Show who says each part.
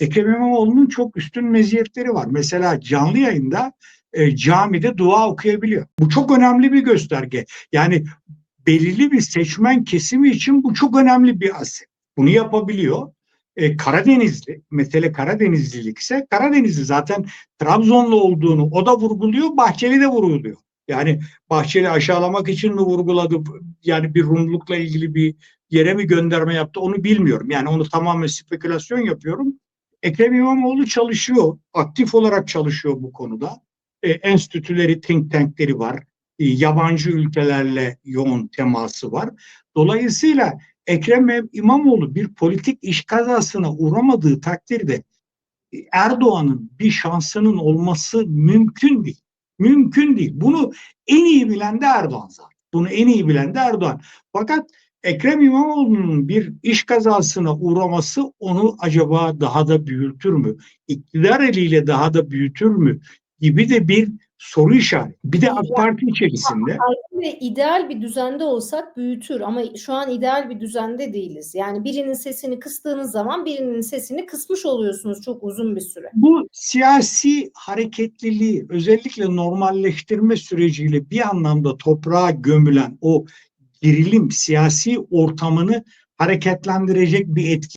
Speaker 1: Ekrem İmamoğlu'nun çok üstün meziyetleri var. Mesela canlı yayında e, camide dua okuyabiliyor. Bu çok önemli bir gösterge. Yani belirli bir seçmen kesimi için bu çok önemli bir aset. Bunu yapabiliyor. E, Karadenizli, mesele Karadenizlilik ise Karadenizli zaten Trabzonlu olduğunu o da vurguluyor, Bahçeli de vurguluyor. Yani Bahçeli aşağılamak için mi vurguladı? Yani bir Rumlukla ilgili bir yere mi gönderme yaptı onu bilmiyorum. Yani onu tamamen spekülasyon yapıyorum. Ekrem İmamoğlu çalışıyor, aktif olarak çalışıyor bu konuda. E, enstitüleri, think tankleri var. E, yabancı ülkelerle yoğun teması var. Dolayısıyla Ekrem İmamoğlu bir politik iş kazasına uğramadığı takdirde e, Erdoğan'ın bir şansının olması mümkün değil. Mümkün değil. Bunu en iyi bilen de Erdoğan zaten. Bunu en iyi bilen de Erdoğan. Fakat Ekrem İmamoğlu'nun bir iş kazasına uğraması onu acaba daha da büyütür mü? İktidar eliyle daha da büyütür mü? Gibi de bir soru işareti. Bir de AK Parti içerisinde
Speaker 2: ve ideal bir düzende olsak büyütür ama şu an ideal bir düzende değiliz. Yani birinin sesini kıstığınız zaman birinin sesini kısmış oluyorsunuz çok uzun bir süre.
Speaker 1: bu siyasi hareketliliği özellikle normalleştirme süreciyle bir anlamda toprağa gömülen o gerilim siyasi ortamını hareketlendirecek bir etki